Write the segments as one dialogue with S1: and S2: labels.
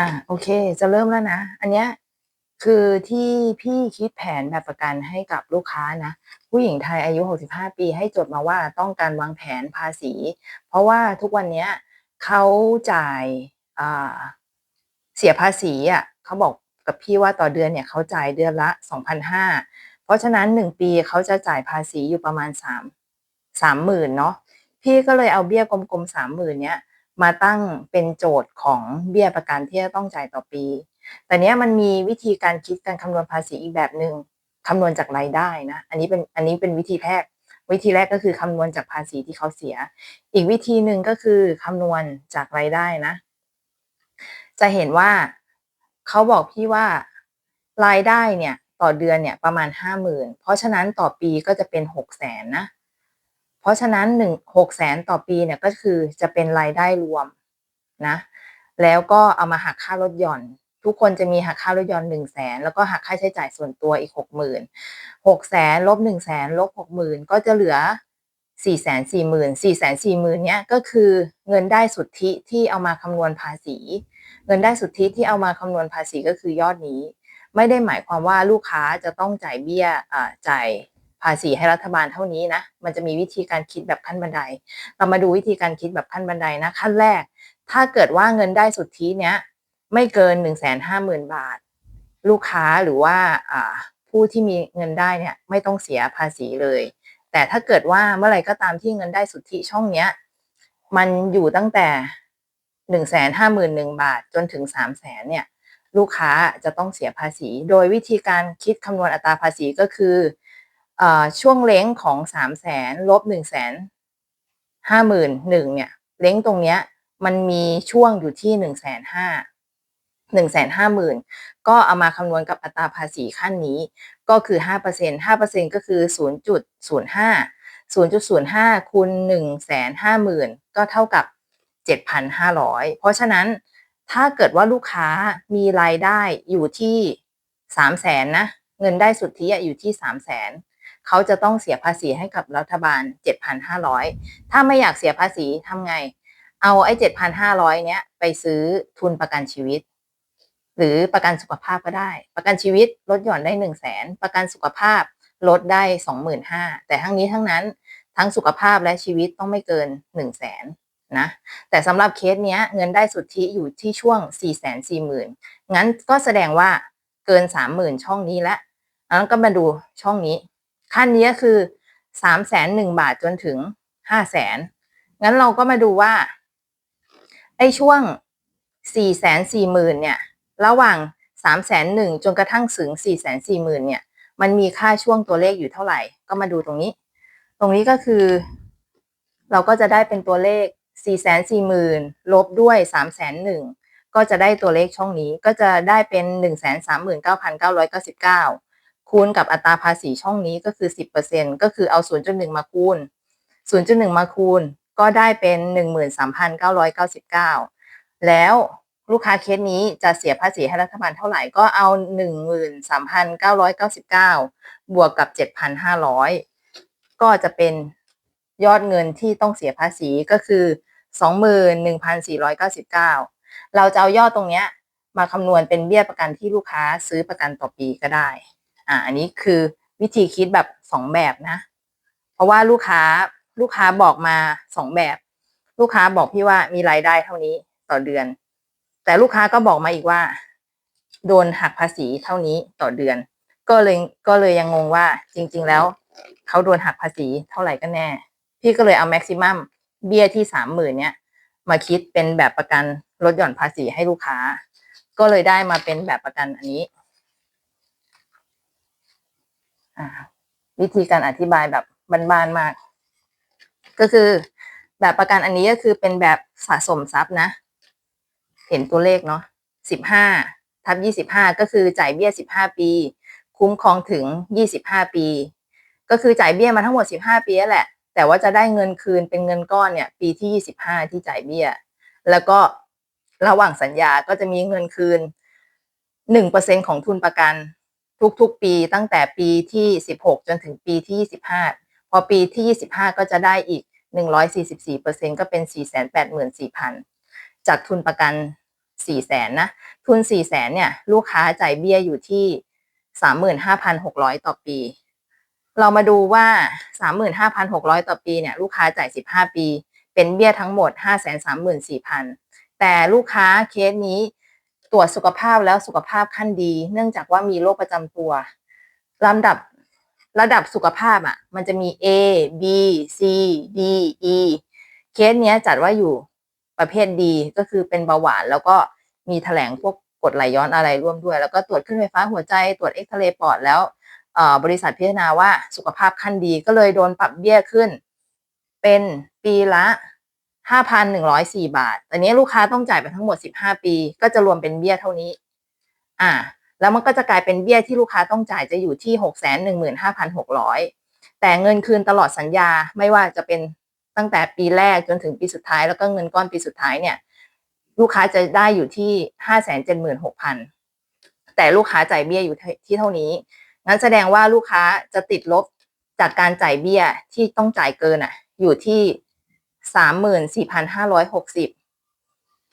S1: อ่าโอเค จะเริ่มแล้วนะ อันเนี้ยคือที่พี่คิดแผนแบบประกันให้กับลูกค้านะ ผู้หญิงไทยอายุ 65 ปีให้จดมาว่าต้องการวางแผนภาษี เพราะว่าทุกวันเนี้ยเขาจ่ายอ่าเสียภาษีอะเขาบอกกับพี่ว่าต่อเดือนเนี่ยเขาจ่ายเดือนละ 2,500 เพราะฉะนั้น 1 ปีเขาจะจ่ายภาษีอยู่ประมาณ 3 30,000เนาะพี่ก็เลยเอาเบี้ยกลมๆ30,000เนี้ย มาตั้งเป็นโจทย์ของเบี้ยประกันที่จะต้องจ่ายต่อปี แต่เนี้ยมันมีวิธีการคิดการคำนวณภาษีอีกแบบหนึ่งคำนวณจากรายได้นะ อันนี้เป็นอันนี้เป็นวิธีแรก วิธีแรกก็คือคำนวณจากภาษีที่เขาเสีย อีกวิธีหนึ่งก็คือคำนวณจากรายได้นะ จะเห็นว่าเขาบอกพี่ว่ารายได้เนี่ยต่อเดือนเนี่ยประมาณห้าหมื่นเพราะฉะนั้นต่อปีก็จะเป็นหกแสนนะ เพราะฉะนั้นหนึ่งหกแสนต่อปีเนี่ยก็คือจะเป็นรายได้รวมนะแล้วก็เอามาหักค่ารถหย่อน ทุกคนจะมีหักค่ารถยนต์หนึ่งแสนแล้วก็หักค่าใช้จ่ายส่วนตัวอีกหกหมื่นหกแสนลบหนึ่งแสนลบหกหมื่นก็จะเหลือสี่แสนสี่หมื่นสี่แสนสี่หมื่นเนี้ยก็คือเงินได้สุทธิที่เอามาคำนวณภาษี เงินได้สุทธิที่เอามาคำนวณภาษีก็คือยอดนี้ ไม่ได้หมายความว่าลูกค้าจะต้องจ่ายเบี้ยอ่าจ่าย ภาษีให้รัฐบาลเท่านี้นะ มันจะมีวิธีการคิดแบบขั้นบันได เรามาดูวิธีการคิดแบบขั้นบันไดนะ ขั้นแรก ถ้าเกิดว่าเงินได้สุทธิเนี้ยไม่เกินหนึ่งแสนห้าหมื่นบาท ลูกค้าหรือว่าผู้ที่มีเงินได้เนี่ยไม่ต้องเสียภาษีเลย แต่ถ้าเกิดว่าเมื่อไหร่ก็ตามที่เงินได้สุทธิช่องเนี้ยมันอยู่ตั้งแต่หนึ่งแสนห้าหมื่นหนึ่งบาทจนถึงสามแสนเนี่ย ลูกค้าจะต้องเสียภาษี โดยวิธีการคิดคำนวณอัตราภาษีก็คือ ช่วงเล้งของสามแสนลบหนึ่งแสนห้าหมื่นหนึ่งเนี่ย เล้งตรงเนี้ย มันมีช่วงอยู่ที่หนึ่งแสนห้าหนึ่งแสนห้าหมื่นก็เอามาคำนวณกับอัตราภาษีขั้นนี้ ก็คือห้าเปอร์เซ็นห้าเปอร์เซ็นก็คือศูนย์จุดศูนย์ห้าศูนย์จุดศูนย์ห้าคูณหนึ่งแสนห้าหมื่นก็เท่ากับเจ็ดพันห้าร้อยเพราะฉะนั้นถ้าเกิดว่าลูกค้ามีรายได้อยู่ที่สามแสนนะ เงินได้สุทธิอยู่ที่สามแสน เขาจะต้องเสียภาษีให้กับรัฐบาลเจ็ดพันห้าร้อยถ้าไม่อยากเสียภาษีทำไง เอาไอ้เจ็ดพันห้าร้อยเนี้ยไปซื้อทุนประกันชีวิต หรือประกันสุขภาพก็ได้ ประกันชีวิตลดหย่อนได้หนึ่งแสนประกันสุขภาพลดได้สองหมื่นห้าแต่ทั้งนี้ทั้งนั้นทั้งสุขภาพและชีวิตต้องไม่เกินหนึ่งแสนนะแต่สำหรับเคสเนี้ยเงินได้สุทธิอยู่ที่ช่วง 4 4 0 0 0 0งั้นก็แสดงว่าเกิน 30,000 ช่องนี้แล้วแล้วก็มาดูช่องนี้ ขั้นนี้คือ3 0 0 0 0 1บาทจนถึง5 0 0 0 0งั้นเราก็มาดูว่า ไอ้ช่วง4 4 0 0 0 0เนี่ย ระหว่าง3 0 0 0 0 1จนกระทั่งถึง4 4 0 0 0 0เนี่ย มันมีค่าช่วงตัวเลขอยู่เท่าไหร่ ก็มาดูตรงนี้ ตรงนี้ก็คือ เราก็จะได้เป็นตัวเลขสี่แสนสี่หมื่นลบด้วยสามแสนหนึ่งก็จะได้ตัวเลขช่องนี้ก็จะได้เป็นหนึ่งแสนสามหมื่นเก้าพันเก้าร้อยเก้าสิบเก้า คูณกับอัตราภาษีช่องนี้ก็คือสิบเปอร์เซ็นก็คือเอาศูนย์จุดหนึ่งมาคูณศูนย์จุดหนึ่งมาคูณก็ได้เป็นหนึ่งหมื่นสามพันเก้าร้อยเก้าสิบเก้าแล้วลูกค้าเคสนี้จะเสียภาษีให้รัฐบาลเท่าไหร่ก็เอาหนึ่งหมื่นสามพันเก้าร้อยเก้าสิบเก้าบวกกับเจ็ดพันห้าร้อยก็จะเป็นยอดเงินที่ต้องเสียภาษีก็คือสองหมื่นหนึ่งพันสี่ร้อยเก้าสิบเก้าเราจะเอายอดตรงเนี้ยมาคำนวณเป็นเบี้ยประกันที่ลูกค้าซื้อประกันต่อปีก็ได้ อ่าอันนี้คือวิธีคิดแบบสองแบบนะ เพราะว่าลูกค้าลูกค้าบอกมาสองแบบ ลูกค้าบอกพี่ว่ามีรายได้เท่านี้ต่อเดือน แต่ลูกค้าก็บอกมาอีกว่า โดนหักภาษีเท่านี้ต่อเดือน ก็เลยก็เลยยังงงว่าจริง ๆ แล้วเขาโดนหักภาษีเท่าไหร่กันแน่ พี่ก็เลยเอาแม็กซิมัมเบี้ยที่สามหมื่นเนี้ยมาคิดเป็นแบบประกันลดหย่อนภาษีให้ลูกค้า ก็เลยได้มาเป็นแบบประกันอันนี้ วิธีการอธิบายแบบบานๆมาก ก็คือแบบประกันอันนี้ก็คือเป็นแบบสะสมทรัพย์นะ เห็นตัวเลขเนาะสิบห้าทับยี่สิบห้าก็คือจ่ายเบี้ยสิบห้าปี คุ้มครองถึงยี่สิบห้าปี ก็คือจ่ายเบี้ยมาทั้งหมดสิบห้าปีแหละ แต่ว่าจะได้เงินคืนเป็นเงินก้อนเนี่ย ปีที่ยี่สิบห้าที่จ่ายเบี้ย แล้วก็ระหว่างสัญญาก็จะมีเงินคืนหนึ่งเปอร์เซ็นของทุนประกัน ทุกๆ ปีตั้งแต่ปีที่สิบหกจนถึงปีที่ยี่สิบห้าพอปีที่ยี่สิบห้าก็จะได้อีกหนึ่งร้อยสี่สิบสี่เปอร์เซ็นก็เป็นสี่แสนแปดหมื่นสี่พันจากทุนประกันสี่แสนนะ ทุนสี่แสนเนี่ย ลูกค้าจ่ายเบี้ยอยู่ที่สามหมื่นห้าพันหกร้อยต่อปี เรามาดูว่าสามหมื่นห้าพันหกร้อยต่อปีเนี่ย ลูกค้าจ่ายสิบห้าปี เป็นเบี้ยทั้งหมดห้าแสนสามหมื่นสี่พันแต่ลูกค้าเคสนี้ ตรวจสุขภาพแล้วสุขภาพขั้นดี เนื่องจากว่ามีโรคประจำตัวลำดับระดับสุขภาพอะ มันจะมี A B C D E เคสเนี้ยจัดว่าอยู่ประเภทดีก็คือเป็นเบาหวาน แล้วก็มีแถลงพวกกดไหลย้อนอะไรร่วมด้วย แล้วก็ตรวจขึ้นไฟฟ้าหัวใจตรวจเอ็กซเรย์ปอดแล้วบริษัทพิจารณาว่าสุขภาพขั้นดีก็เลยโดนปรับเบี้ยขึ้น เป็นปีละ 5,104 บาท แตอนนี้ลูกค้าต้องจ่ายไปทั้งหมด 15 ปี ก็จะรวมเป็นเบี้ยเท่านี้ อ่า แล้วมันก็จะกลายเป็นเบี้ยที่ลูกค้าต้องจ่ายจะอยู่ที่ 615,600 แต่เงินคืนตลอดสัญญาไม่ว่าจะเป็นตั้งแต่ปีแรกจนถึงปีสุดท้าย แล้วก็เงินก้อนปีสุดท้ายเนี่ย ลูกค้าจะได้อยู่ที่ห้าแสนเจ็ดหมื่นหกพันแต่ลูกค้าจ่ายเบี้ยอยู่ที่เท่านี้ งั้นแสดงว่าลูกค้าจะติดลบจากการจ่ายเบี้ยที่ต้องจ่ายเกินอะ อยู่ที่ สามหมื่นสี่พันห้าร้อยหกสิบ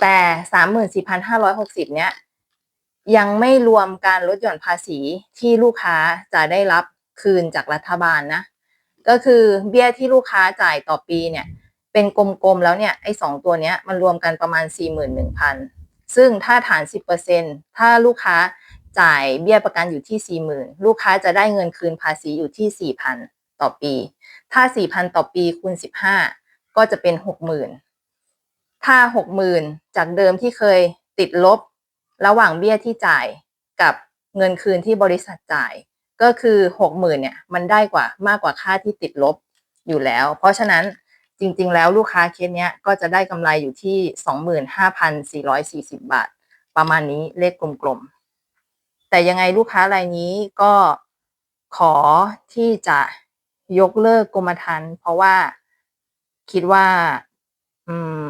S1: แต่สามหมื่นสี่พันห้าร้อยหกสิบเนี้ยยังไม่รวมการลดหย่อนภาษีที่ลูกค้าจะได้รับคืนจากรัฐบาลนะ ก็คือเบี้ยที่ลูกค้าจ่ายต่อปีเนี่ย เป็นกลมๆแล้วเนี่ยไอ้สองตัวเนี้ยมันรวมกันประมาณสี่หมื่นหนึ่งพันซึ่งถ้าฐานสิบเปอร์เซ็นถ้าลูกค้าจ่ายเบี้ยประกันอยู่ที่สี่หมื่นลูกค้าจะได้เงินคืนภาษีอยู่ที่สี่พันต่อปี ถ้าสี่พันต่อปีคูณสิบห้า ก็จะเป็นหกหมื่นถ้าหกหมื่นจากเดิมที่เคยติดลบ ระหว่างเบี้ยที่จ่ายกับเงินคืนที่บริษัทจ่าย ก็คือหกหมื่นเนี่ยมันได้กว่ามากกว่าค่าที่ติดลบอยู่แล้ว เพราะฉะนั้นจริง ๆ แล้วลูกค้าเคสเนี้ยก็จะได้กำไรอยู่ที่สองหมื่นห้าพันสี่ร้อยสี่สิบบาท ประมาณนี้เลขกลมๆ แต่ยังไงลูกค้ารายนี้ก็ขอที่จะยกเลิกกรมธรรม์เพราะว่า คิดว่า อืม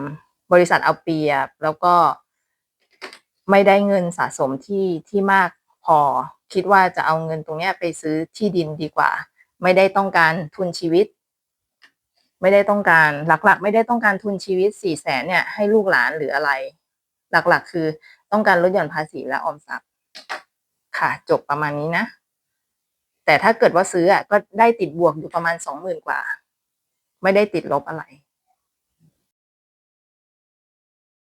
S1: บริษัทเอาเปรียบ แล้วก็ไม่ได้เงินสะสมที่ที่มากพอ คิดว่าจะเอาเงินตรงนี้ไปซื้อที่ดินดีกว่า ไม่ได้ต้องการทุนชีวิต ไม่ได้ต้องการหลัก ๆ ไม่ได้ต้องการทุนชีวิตสี่แสนเนี่ย ให้ลูกหลานหรืออะไร หลักๆ คือต้องการลดหย่อนภาษีและออมทรัพย์ ค่ะ จบประมาณนี้นะแต่ถ้าเกิดว่าซื้ออะก็ได้ติดบวกอยู่ประมาณสองหมื่นกว่า ไม่ได้ติดลบอะไร